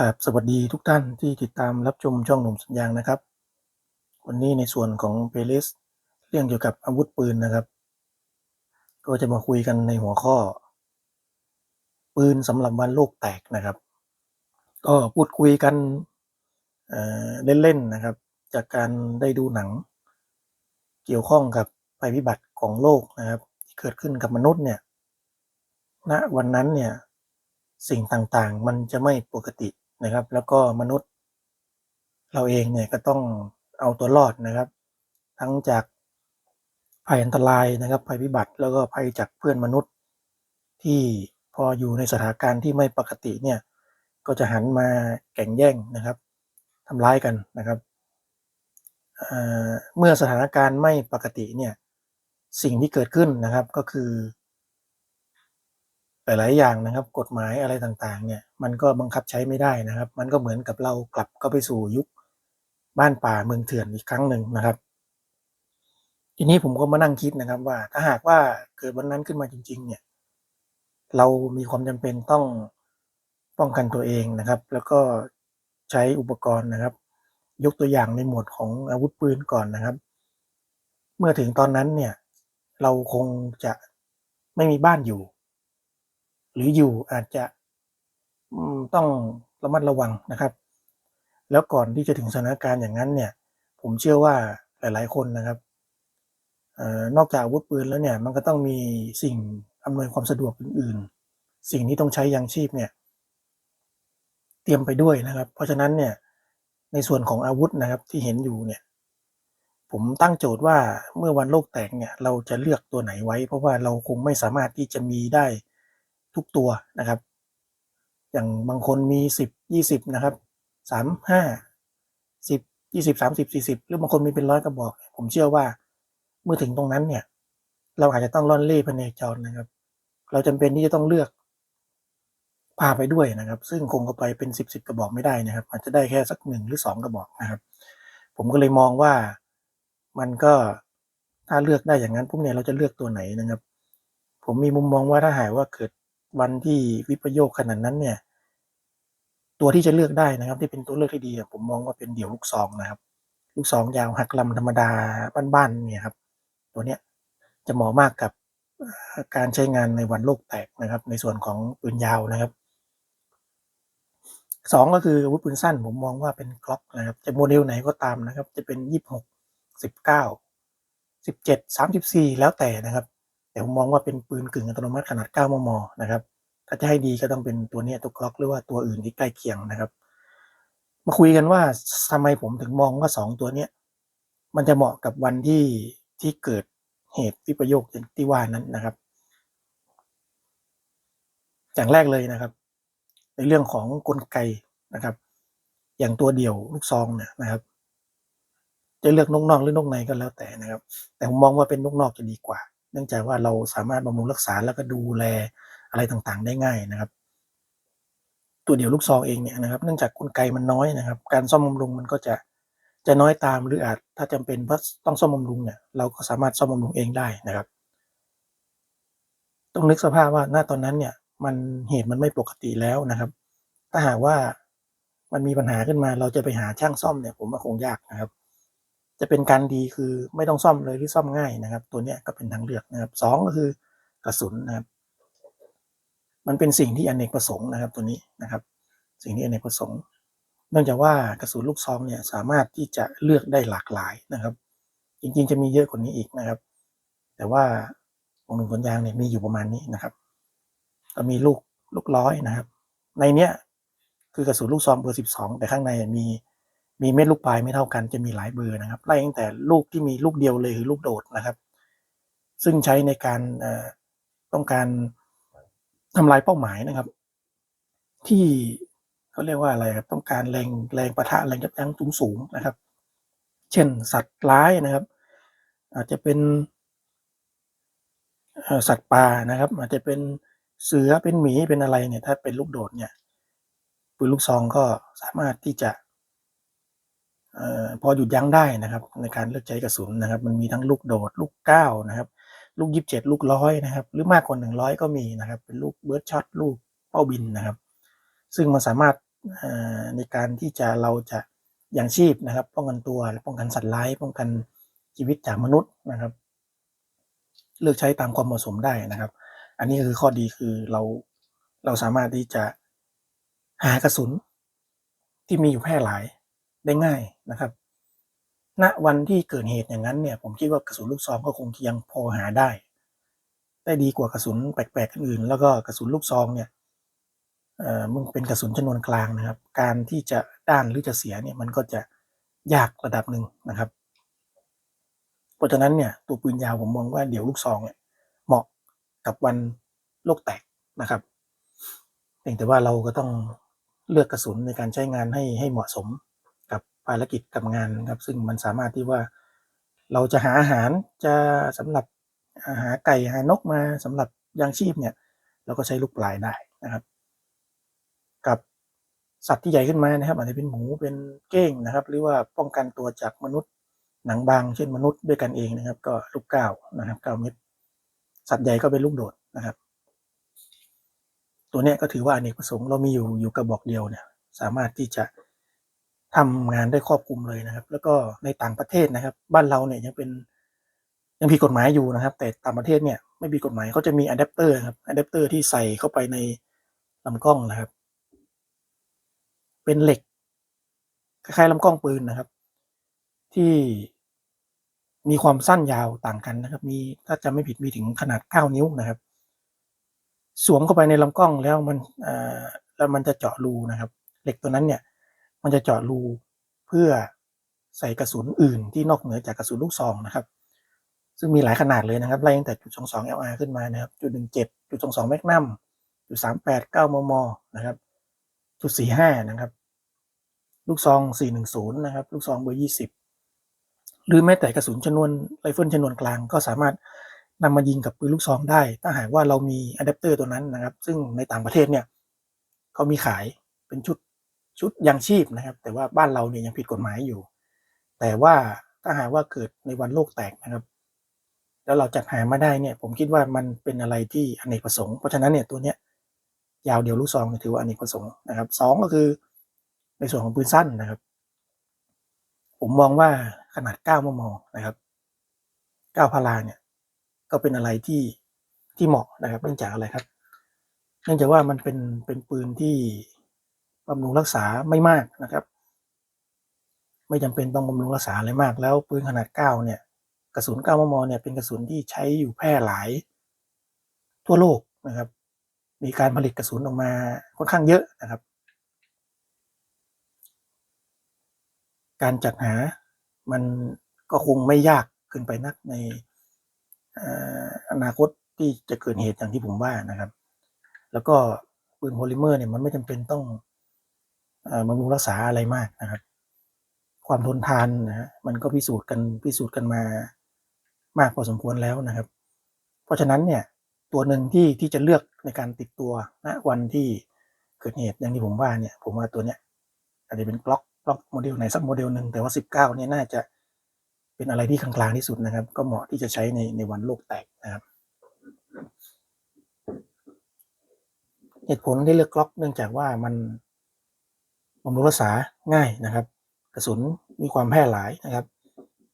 ครับสวัสดีทุกท่านที่ติดตามรับชมช่องหนุ่มสัญญางนะครับ วันนี้ในส่วนของเพลย์ลิสต์เรื่องเกี่ยวกับอาวุธปืนนะครับ ก็จะมาคุยกันในหัวข้อ ปืนสำหรับวันโลกแตกนะครับ ก็พูดคุยกันเเล่นๆนะครับ จากการได้ดูหนัง เกี่ยวข้องกับภัยพิบัติของโลกนะครับ ที่เกิดขึ้นกับมนุษย์เนี่ยณวันนั้นเนี่ยสิ่งต่างๆ มันจะไม่ปกติ นะครับ แล้วก็มนุษย์ เราเองเนี่ยก็ต้องเอาตัวรอดนะครับ ทั้งจากภัยอันตรายนะครับ ภัยพิบัติแล้วก็ภัยจากเพื่อนมนุษย์ ที่พออยู่ในสถานการณ์ที่ไม่ปกติเนี่ยก็จะหันมาแข่งแย่งนะครับทำร้ายกันนะครับเเมื่อสถานการณ์ไม่ปกติเนี่ยสิ่งที่เกิดขึ้นนะครับก็คือ หลาย ๆ อย่างนะครับ กฎหมายอะไรต่าง ๆ เนี่ย มันก็บังคับใช้ไม่ได้นะครับ มันก็เหมือนกับเรากลับเข้าไปสู่ยุคบ้านป่าเมืองเถื่อนอีกครั้งหนึ่งนะครับ ทีนี้ผมก็มานั่งคิดนะครับว่าถ้าหากว่าเกิดวันนั้นขึ้นมาจริง ๆ เนี่ย เรามีความจำเป็นต้องป้องกันตัวเองนะครับ แล้วก็ใช้อุปกรณ์นะครับ ยกตัวอย่างในหมวดของอาวุธปืนก่อนนะครับ เมื่อถึงตอนนั้นเนี่ย เราคงจะไม่มีบ้านอยู่ หรืออยู่อาจจะต้องระมัดระวังนะครับ แล้วก่อนที่จะถึงสถานการณ์อย่างนั้นเนี่ย ผมเชื่อว่าหลายๆ คนนะครับออนอกจากอาวุธปืนแล้วเนี่ย มันก็ต้องมีสิ่งอำนวยความสะดวกอื่น ๆ สิ่งที่ต้องใช้ยังชีพเนี่ย เตรียมไปด้วยนะครับ เพราะฉะนั้นเนี่ยในส่วนของอาวุธนะครับที่เห็นอยู่เนี่ย ผมตั้งโจทย์ว่าเมื่อวันโลกแตกเนี่ย เราจะเลือกตัวไหนไว้ เพราะว่าเราคงไม่สามารถที่จะมีได้ ทุกตัวนะครับ อย่างบางคนมีสิบยี่สิบนะครับสามห้าสิบยี่สิบสามสิบสี่สิบหรือบางคนมีเป็นร้อยกระบอก ผมเชื่อว่าเมื่อถึงตรงนั้นเนี่ย เราอาจจะต้องล่อนเล่พเนจรนะครับ เราจำเป็นที่จะต้องเลือกพาไปด้วยนะครับ ซึ่งคงเอาไปเป็นสิบสิบกระบอกไม่ได้นะครับ อาจจะได้แค่สักหนึ่งหรือสองกระบอกนะครับ ผมก็เลยมองว่ามันก็ถ้าเลือกได้อย่างนั้นพวกเนี่ยเราจะเลือกตัวไหนนะครับ ผมมีมุมมองว่าถ้าหากว่าเกิด วันที่วิปโยคขนาดนั้นเนี่ย ตัวที่จะเลือกได้นะครับ ที่เป็นตัวเลือกที่ดีผมมองว่าเป็นเดี่ยวลูกซองนะครับ ลูกซองยาวหักลำธรรมดาบ้านๆเนี่ยครับ ตัวเนี้ยจะเหมาะมากกับการใช้งานในวันโลกแตกนะครับ ในส่วนของปืนยาวนะครับสองก็คืออาวุธปืนสั้นผมมองว่าเป็นกล็อกนะครับ จะโมเดลไหนก็ตามนะครับ จะเป็นยี่สิบหกสิบเก้าสิบเจ็ดสามสิบสี่แล้วแต่นะครับ แต่ผมมองว่าเป็นปืนกึ่งอัตโนมัติขนาด 9 มม นะครับ ถ้าจะให้ดีก็ต้องเป็นตัวนี้ตัวกล็อกหรือว่าตัวอื่นที่ใกล้เคียงนะครับ มาคุยกันว่าทำไมผมถึงมองว่าสองตัวเนี้ยมันจะเหมาะกับวันที่ที่เกิดเหตุวิปโยคอย่างที่ว่านั้นนะครับ อย่างแรกเลยนะครับ ในเรื่องของกลไกนะครับ อย่างตัวเดี่ยวลูกซองเนี่ยนะครับ จะเลือกนกนอกหรือนกในก็แล้วแต่นะครับ แต่ผมมองว่าเป็นนกนอกจะดีกว่า เนื่องจากว่าเราสามารถบำรุงรักษาแล้วก็ดูแลอะไรต่างๆ ได้ง่ายนะครับ ตัวเดี่ยวลูกซองเองเนี่ยนะครับ เนื่องจากกลไกมันน้อยนะครับ การซ่อมบำรุงมันก็จะจะน้อยตามหรืออาจถ้าจำเป็นเพราะต้องซ่อมบำรุงเนี่ยเราก็สามารถซ่อมบำรุงเองได้นะครับ ต้องนึกสภาพว่าณตอนนั้นเนี่ยมันเหตุมันไม่ปกติแล้วนะครับ ถ้าหากว่ามันมีปัญหาขึ้นมาเราจะไปหาช่างซ่อมเนี่ยผมว่าคงยากนะครับ จะเป็นการดีคือไม่ต้องซ่อมเลยหรือซ่อมง่ายนะครับ ตัวเนี้ยก็เป็นทางเลือกนะครับสองก็คือกระสุนนะครับ มันเป็นสิ่งที่อเนกประสงค์นะครับ ตัวนี้นะครับ สิ่งที่อเนกประสงค์ เนื่องจากว่ากระสุนลูกซองเนี่ยสามารถที่จะเลือกได้หลากหลายนะครับ จริงๆ จะมีเยอะกว่านี้อีกนะครับ แต่ว่าของหนึ่งสวนยางเนี่ยมีอยู่ประมาณนี้นะครับ ก็มีลูกลูกร้อยนะครับ ในเนี้ยคือกระสุนลูกซองเบอร์สิบสองแต่ข้างในมี มีเม็ดลูกปลายไม่เท่ากันจะมีหลายเบอร์นะครับไล่ตั้งแต่ลูกที่มีลูกเดียวเลยคือลูกโดดนะครับ ซึ่งใช้ในการต้องการทำลายเป้าหมายนะครับ ที่เขาเรียกว่าอะไรครับต้องการแรงแรงประทะแรงยับยั้งสูงสูงๆนะครับ เช่นสัตว์ร้ายนะครับ อาจจะเป็นสัตว์ป่านะครับ อาจจะเป็นเสือเป็นหมีเป็นอะไรเนี่ย ถ้าเป็นลูกโดดเนี่ยปืนลูกซองก็สามารถที่จะ พอหยุดยั้งได้นะครับ ในการเลือกใช้กระสุนนะครับ มันมีทั้งลูกโดด ลูกเก้านะครับ ลูกยี่สิบเจ็ดลูกร้อยนะครับ หรือมากกว่าหนึ่งร้อยก็มีนะครับ เป็นลูกเบิร์ดช็อตลูกเป้าบินนะครับ ซึ่งมันสามารถในการที่จะเราจะยังชีพนะครับ ป้องกันตัวป้องกันสัตว์ร้ายป้องกันชีวิตจากมนุษย์นะครับ เลือกใช้ตามความเหมาะสมได้นะครับ อันนี้คือข้อดีคือเราเราสามารถที่จะหากระสุนที่มีอยู่แพร่หลาย ได้ง่ายนะครับ ณวันที่เกิดเหตุอย่างนั้นเนี่ย ผมคิดว่ากระสุนลูกซองก็คงยังพอหาได้ได้ดีกว่ากระสุนแปลกๆอื่น แล้วก็กระสุนลูกซองเนี่ยเอ่อมึงเป็นกระสุนชนวนกลางนะครับ การที่จะด้านหรือจะเสียเนี่ยมันก็จะยากระดับหนึ่งนะครับ เพราะฉะนั้นเนี่ยตัวปืนยาวผมมองว่าเดี๋ยวลูกซองเนี่ยเหมาะกับวันโลกแตกนะครับเพียงแต่ว่าเราก็ต้องเลือกกระสุนในการใช้งานให้ให้เหมาะสม ภารกิจกับงานครับ ซึ่งมันสามารถที่ว่าเราจะหาอาหารจะสำหรับหาไก่หานกมาสำหรับยางชีพเนี่ย เราก็ใช้ลูกปลายได้นะครับ กับสัตว์ที่ใหญ่ขึ้นมานะครับอาจจะเป็นหมูเป็นเก้งนะครับ หรือว่าป้องกันตัวจากมนุษย์หนังบางเช่นมนุษย์ด้วยกันเองนะครับ ก็ลูกเก้านะครับเก้าเม็ดสัตว์ใหญ่ก็เป็นลูกโดดนะครับ ตัวเนี้ยก็ถือว่าอเนกประสงค์เรามีอยู่อยู่กระบอกเดียวเนี่ย สามารถที่จะ ทำงานได้ครอบคลุมเลยนะครับ แล้วก็ในต่างประเทศนะครับ บ้านเราเนี่ยยังเป็นยังผิดกฎหมายอยู่นะครับ แต่ต่างประเทศเนี่ยไม่มีกฎหมายเขาจะมีอะแดปเตอร์ครับอะแดปเตอร์ที่ใส่เข้าไปในลำกล้องนะครับ เป็นเหล็กคล้ายๆลำกล้องปืนนะครับ ที่มีความสั้นยาวต่างกันนะครับ มีถ้าจำไม่ผิดมีถึงขนาด 9 นิ้วนะครับ สวมเข้าไปในลำกล้องแล้วมันเออแล้วมันจะเจาะรูนะครับ เหล็กตัวนั้นเนี่ย มันจะเจาะรูเพื่อใส่กระสุนอื่นที่นอกเหนือจากกระสุนลูกซองนะครับ ซึ่งมีหลายขนาดเลยนะครับ ไล่ตั้งแต่จุด22 LR ขึ้นมานะครับ จุด17จุด22แมกนัมจุด38 9มมนะครับ จุด45นะครับ ลูกซอง410นะครับ ลูกซองเบอร์20หรือแม้แต่กระสุนชนวนไรเฟิลชนวนกลางก็สามารถนำมายิงกับปืนลูกซองได้ ถ้าหากว่าเรามีอะแดปเตอร์ตัวนั้นนะครับ ซึ่งในต่างประเทศเนี่ยเขามีขายเป็นชุด ชุดยังชีพนะครับ แต่ว่าบ้านเราเนี่ยยังผิดกฎหมายอยู่ แต่ว่าถ้าหากว่าเกิดในวันโลกแตกนะครับ แล้วเราจัดหามาได้เนี่ย ผมคิดว่ามันเป็นอะไรที่อเนกประสงค์เพราะฉะนั้นเนี่ยตัวเนี้ยยาวเดียวลูกซองเนี่ยถือว่าอเนกประสงค์นะครับสองก็คือในส่วนของปืนสั้นนะครับ ผมมองว่าขนาด9มมนะครับ9พาราเนี่ย ก็เป็นอะไรที่ที่เหมาะนะครับเนื่องจากอะไรครับ เนื่องจากว่ามันเป็นเป็นปืนที่ บำรุงรักษาไม่มากนะครับ ไม่จำเป็นต้องบำรุงรักษาอะไรมาก แล้วปืนขนาด 9 เนี่ย กระสุน 9 มม เนี่ย เป็นกระสุนที่ใช้อยู่แพร่หลาย ทั่วโลกนะครับ มีการผลิตกระสุนออกมาค่อนข้างเยอะนะครับ การจัดหามันก็คงไม่ยากเกินไปนักในอนาคตที่จะเกิดเหตุอย่างที่ผมว่านะครับ แล้วก็ปืนโพลิเมอร์เนี่ยมันไม่จำเป็นต้อง บำรุงรักษาอะไรมากนะครับ ความทนทานนะฮะมันก็พิสูจน์กันพิสูจน์กันมามากพอสมควรแล้วนะครับ เพราะฉะนั้นเนี่ยตัวหนึ่งที่ที่จะเลือกในการติดตัวณวันที่เกิดเหตุอย่างที่ผมว่าเนี่ย ผมว่าตัวเนี้ยอาจจะเป็นกล็อกกล็อกโมเดลไหนสักโมเดลหนึ่งแต่ว่า 19เนี่ยน่าจะเป็นอะไรที่กลางๆที่สุดนะครับ ก็เหมาะที่จะใช้ในในวันโลกแตกนะครับ เหตุผลที่เลือกกล็อกเนื่องจากว่ามัน บำรุงรักษาง่ายนะครับ กระสุนมีความแพร่หลายนะครับ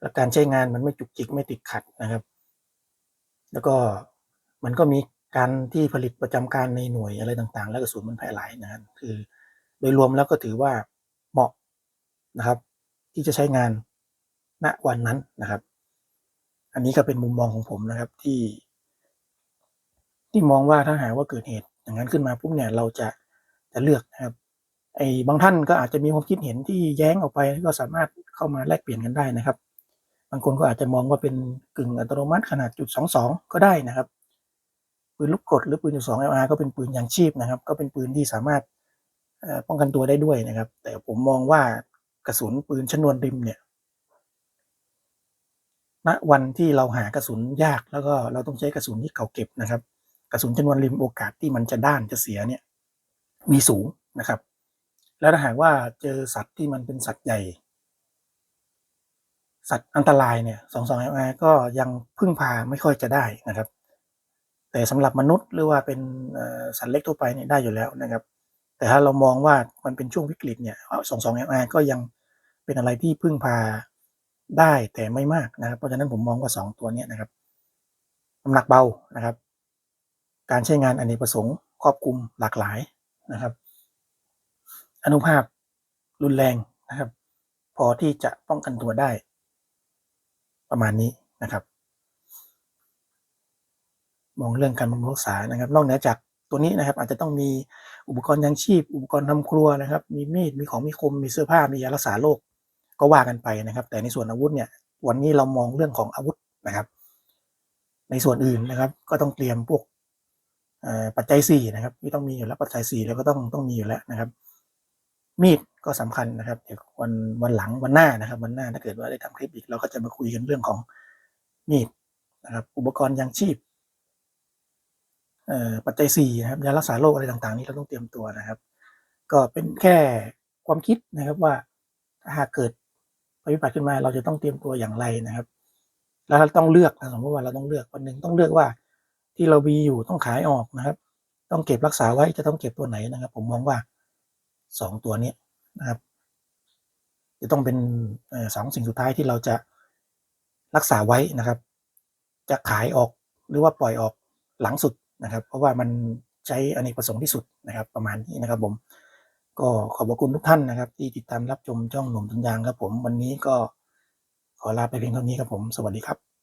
และการใช้งานมันไม่จุกจิกไม่ติดขัดนะครับ แล้วก็มันก็มีการที่ผลิตประจำการในหน่วยอะไรต่างๆ แล้วกระสุนมันแพร่หลายนะครับคือ โดยรวมแล้วก็ถือว่าเหมาะนะครับ ที่จะใช้งานณวันนั้นนะครับ อันนี้ก็เป็นมุมมองของผมนะครับที่ ที่มองว่าถ้าหากว่าเกิดเหตุอย่างนั้นขึ้นมาปุ๊บเนี่ยเราจะจะเลือกนะครับ ไอ้บางท่านก็อาจจะมีความคิดเห็นที่แย้งออกไปก็สามารถเข้ามาแลกเปลี่ยนกันได้นะครับ บางคนก็อาจจะมองว่าเป็นกึ่งอัตโนมัติขนาดจุดสองสองก็ได้นะครับปืนลูกกดหรือปืนจุดสอง LR ก็เป็นปืนยางชีพนะครับ ก็เป็นปืนที่สามารถป้องกันตัวได้ด้วยนะครับ แต่ผมมองว่ากระสุนปืนชนวนริมเนี่ยณวันที่เราหากระสุนยากแล้วก็เราต้องใช้กระสุนที่เก่าเก็บนะครับ กระสุนชนวนริมโอกาสที่มันจะด้านจะเสียเนี่ยมีสูงนะครับ แล้วถ้าหากว่าเจอสัตว์ที่มันเป็นสัตว์ใหญ่ สัตว์อันตรายเนี่ยสองสอง LR ก็ยังพึ่งพาไม่ค่อยจะได้นะครับ แต่สำหรับมนุษย์หรือว่าเป็นสัตว์เล็กทั่วไปเนี่ยได้อยู่แล้วนะครับ แต่ถ้าเรามองว่ามันเป็นช่วงวิกฤตเนี่ยสองสองเอก็ยังเป็นอะไรที่พึ่งพาได้แต่ไม่มากนะครับ เพราะฉะนั้นผมมองว่าสองตัวนี้นะครับน้ำหนักเบานะครับ การใช้งานอเนกประสงค์ครอบคลุมหลากหลายนะครับ อนุภาพรุนแรงนะครับ พอที่จะป้องกันตัวได้ ประมาณนี้นะครับ มองเรื่องการบำรุงรักษานะครับ นอกเหนือจากตัวนี้นะครับ อาจจะต้องมีอุปกรณ์ยังชีพ อุปกรณ์ทำครัวนะครับ มีมีดมีของมีคมมีเสื้อผ้ามียารักษาโรคก็ว่ากันไปนะครับ แต่ในส่วนอาวุธเนี่ยวันนี้เรามองเรื่องของอาวุธนะครับ ในส่วนอื่นนะครับ ก็ต้องเตรียมพวกปัจจัยสี่นะครับที่ต้องมีอยู่แล้วปัจจัยสี่แล้วก็ต้องต้องมีอยู่แล้วนะครับ มีดก็สำคัญนะครับเดี๋ยววันวันหลังวันหน้านะครับ วันหน้าถ้าเกิดว่าได้ทำคลิปอีกเราก็จะมาคุยกันเรื่องของมีดนะครับ อุปกรณ์ยังชีพปัจจัยสี่นะครับยารักษาโรคอะไรต่างๆ นี่เราต้องเตรียมตัวนะครับ ก็เป็นแค่ความคิดนะครับว่าถ้าหากเกิดภัยพิบัติขึ้นมา เราจะต้องเตรียมตัวอย่างไรนะครับ แล้วเราต้องเลือกนะสมมติว่าเราต้องเลือกวันหนึ่งต้องเลือกว่า ที่เรามีอยู่ต้องขายออกนะครับ ต้องเก็บรักษาไว้จะต้องเก็บตัวไหนนะครับ ผมมองว่า สองตัวนี้นะครับ จะต้องเป็นสองสิ่งสุดท้ายที่เราจะรักษาไว้นะครับ จะขายออกหรือว่าปล่อยออกหลังสุดนะครับ เพราะว่ามันใช้อเนกประสงค์ที่สุดนะครับ ประมาณนี้นะครับ ผม ก็ขอบคุณทุกท่านนะครับ ที่ติดตามรับชมช่องหนุ่มตันยางครับ ผมวันนี้ก็ขอลาไปเพียงเท่านี้ครับผม สวัสดีครับ